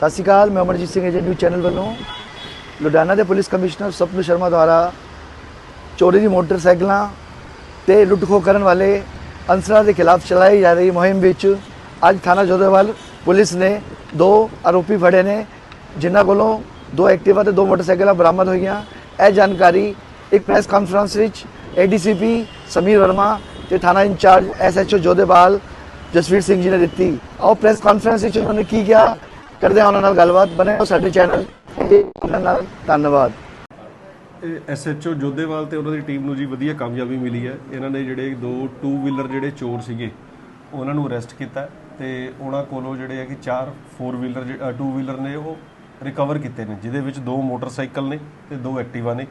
ਸਤਿ ਸ਼੍ਰੀ ਅਕਾਲ, ਮੈਂ Amarjeet Singh, agent news channel ਵੱਲੋਂ ਲੁਧਿਆਣਾ ਦੇ ਪੁਲਿਸ ਕਮਿਸ਼ਨਰ ਸਪਨੂ ਸ਼ਰਮਾ ਦੁਆਰਾ ਚੋਰੀ ਦੀ ਮੋਟਰਸਾਈਕਲਾਂ ਤੇ ਲੁੱਟਖੋ ਕਰਨ ਵਾਲੇ ਅਨਸਰਾਂ ਦੇ ਖਿਲਾਫ ਚਲਾਈ ਜਾ ਰਹੀ ਮੁਹਿੰਮ ਵਿੱਚ ਅੱਜ ਥਾਣਾ ਜੋਧੇਵਾਲ ਪੁਲਿਸ ਨੇ ਦੋ ਆਰੋਪੀ ਫੜੇ ਨੇ, ਜਿਨ੍ਹਾਂ ਕੋਲੋਂ ਦੋ ਐਕਟਿਵਾ ਤੇ ਦੋ ਮੋਟਰਸਾਈਕਲਾਂ ਬਰਾਮਦ ਹੋਈਆਂ। ਇਹ ਜਾਣਕਾਰੀ ਇੱਕ ਪ੍ਰੈਸ ਕਾਨਫਰੰਸ ਵਿੱਚ ਏਡੀਸੀਪੀ ਸਮੀਰ ਵਰਮਾ ਤੇ ਥਾਣਾ ਇੰਚਾਰਜ ਐਸਐਚਓ ਜੋਧੇਵਾਲ ਜਸਵੀਰ ਸਿੰਘ ਜੀ ਨੇ ਦਿੱਤੀ। ਆਓ ਪ੍ਰੈਸ ਕਾਨਫਰੰਸ ਵਿੱਚ ਉਹਨਾਂ ਨੇ ਕੀ ਕਿਹਾ ਕਰਦੇ ਹਾਂ ਉਹਨਾਂ ਨਾਲ ਗੱਲਬਾਤ, ਬਣੇ ਸਾਡੇ ਚੈਨਲ ਤੇ ਉਹਨਾਂ ਨਾਲ। ਧੰਨਵਾਦ। ਐਸਐਚਓ ਜੋਧੇਵਾਲ ਤੇ ਉਹਨਾਂ ਦੀ ਟੀਮ ਨੂੰ ਜੀ ਵਧੀਆ ਕਾਮਯਾਬੀ ਮਿਲੀ ਹੈ। ਇਹਨਾਂ ਨੇ ਜਿਹੜੇ ਦੋ ਟੂ ਵੀਲਰ ਜਿਹੜੇ ਚੋਰ ਸੀਗੇ, ਉਹਨਾਂ ਨੂੰ ਅਰੈਸਟ ਕੀਤਾ ਤੇ ਉਹਨਾਂ ਕੋਲੋਂ ਜਿਹੜੇ ਹੈ ਕਿ ਚਾਰ ਫੋਰ ਵੀਲਰ ਟੂ ਵੀਲਰ ਨੇ ਉਹ ਰਿਕਵਰ ਕੀਤੇ ਨੇ, ਜਿਹਦੇ ਵਿੱਚ ਦੋ ਮੋਟਰਸਾਈਕਲ ਨੇ ਤੇ ਦੋ ਐਕਟਿਵਾ ਨੇ।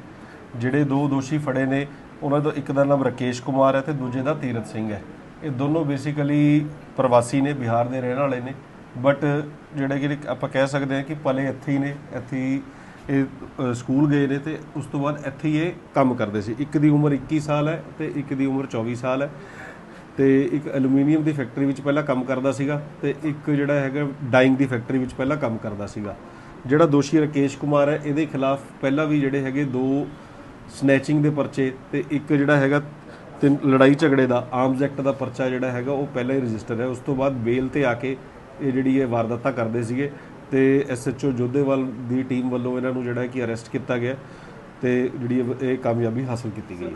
ਜਿਹੜੇ ਦੋ ਦੋਸ਼ੀ ਫੜੇ ਨੇ, ਉਹਨਾਂ ਦਾ ਇੱਕ ਦਾ ਨਾਮ ਰਕੇਸ਼ ਕੁਮਾਰ ਹੈ ਤੇ ਦੂਜੇ ਦਾ ਤੀਰਤ ਸਿੰਘ ਹੈ। ਇਹ ਦੋਨੋਂ ਬੇਸਿਕਲੀ ਪ੍ਰਵਾਸੀ ਨੇ, ਬਿਹਾਰ ਦੇ ਰਹਿਣ ਵਾਲੇ ਨੇ। ਬਟ ਜਿਹੜੇ ਕਿ ਆਪਾਂ ਕਹਿ ਸਕਦੇ ਹਾਂ ਕਿ ਪਲੇ ਇੱਥੇ ਹੀ ਨੇ, ਇੱਥੇ ਹੀ ਇਹ ਸਕੂਲ ਗਏ ਨੇ ਤੇ ਉਸ ਤੋਂ ਬਾਅਦ ਇੱਥੇ ਹੀ ਇਹ ਕੰਮ ਕਰਦੇ ਸੀ। ਇੱਕ ਦੀ ਉਮਰ 21 ਸਾਲ ਹੈ ਤੇ ਇੱਕ ਦੀ ਉਮਰ 24 ਸਾਲ ਹੈ। ਤੇ ਇੱਕ ਐਲੂਮੀਨੀਅਮ ਦੀ ਫੈਕਟਰੀ ਵਿੱਚ ਪਹਿਲਾਂ ਕੰਮ ਕਰਦਾ ਸੀਗਾ ਤੇ ਇੱਕ ਜਿਹੜਾ ਹੈਗਾ ਡਾਈਂਗ ਦੀ ਫੈਕਟਰੀ ਵਿੱਚ ਪਹਿਲਾਂ ਕੰਮ ਕਰਦਾ ਸੀਗਾ। ਜਿਹੜਾ ਦੋਸ਼ੀ ਰਕੇਸ਼ ਕੁਮਾਰ ਹੈ, ਇਹਦੇ ਖਿਲਾਫ ਪਹਿਲਾਂ ਵੀ ਜਿਹੜੇ ਹੈਗੇ ਦੋ ਸਨੈਚਿੰਗ ਦੇ ਪਰਚੇ ਤੇ ਇੱਕ ਜਿਹੜਾ ਹੈਗਾ ਤਿੰਨ ਲੜਾਈ ਝਗੜੇ ਦਾ ਆਰਮਸ ਐਕਟ ਦਾ ਪਰਚਾ ਜਿਹੜਾ ਹੈਗਾ ਉਹ ਪਹਿਲਾਂ ਹੀ ਰਜਿਸਟਰ ਹੈ। ਉਸ ਤੋਂ ਬਾਅਦ ਬੇਲ ਤੇ ਆ ਕੇ ਇਹ ਜਿਹੜੀ ਇਹ ਵਾਰਦਾਤਾਂ ਕਰਦੇ ਸੀਗੇ ਤੇ ਐਸਐਚਓ ਜੋਧੇਵਾਲ ਦੀ ਟੀਮ ਵੱਲੋਂ ਇਹਨਾਂ ਨੂੰ ਜਿਹੜਾ ਕਿ ਅਰੈਸਟ ਕੀਤਾ ਗਿਆ ਤੇ ਜਿਹੜੀ ਇਹ- ਕਾਮਯਾਬੀ ਹਾਸਲ ਕੀਤੀ ਗਈ ਹੈ।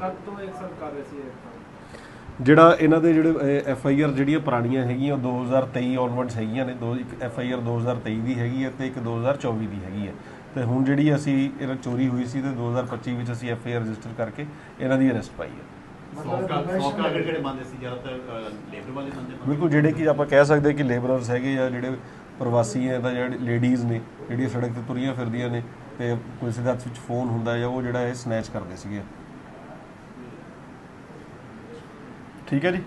ਜਿਹੜਾ ਇਹਨਾਂ ਦੇ ਜਿਹੜੇ ਐਫ ਆਈ ਆਰ ਜਿਹੜੀਆਂ ਪੁਰਾਣੀਆਂ ਹੈਗੀਆਂ ਉਹ 2023 ਆਨਵਰਡਸ ਹੈਗੀਆਂ ਨੇ ਦੋ ਇੱਕ ਐਫ ਆਈ ਆਰ 2023 ਦੀ ਹੈਗੀ ਹੈ ਤੇ ਇੱਕ 2024 ਦੀ ਹੈਗੀ ਹੈ। ਤੇ ਹੁਣ ਜਿਹੜੀ ਅਸੀਂ ਇਹਨਾਂ ਚੋਰੀ ਹੋਈ ਸੀ ਤੇ 2025 ਵਿੱਚ ਅਸੀਂ ਐਫ ਆਈ ਆਰ ਰਜਿਸਟਰ ਕਰਕੇ ਇਹਨਾਂ ਦੀ ਅਰੈਸਟ ਪਾਈ ਹੈ। ਬਿਲਕੁਲ ਜਿਹੜੇ ਕਿ ਆਪਾਂ ਕਹਿ ਸਕਦੇ ਕਿ ਲੇਬਰਰਸ ਹੈਗੇ ਆ ਜਿਹੜੇ ਪ੍ਰਵਾਸੀ ਹੈ ਤਾਂ ਜਿਹੜੇ ਲੇਡੀਜ਼ ਨੇ ਜਿਹੜੀਆਂ ਸੜਕ ਤੇ ਤੁਰੀਆਂ ਫਿਰਦੀਆਂ ਨੇ ਤੇ ਕਿਸੇ ਦੇ ਹੱਥ ਵਿੱਚ ਫੋਨ ਹੁੰਦਾ ਜਾਂ ਉਹ ਜਿਹੜਾ ਇਹ ਸਨੈਚ ਕਰਦੇ ਸੀਗੇ। ਠੀਕ ਹੈ ਜੀ।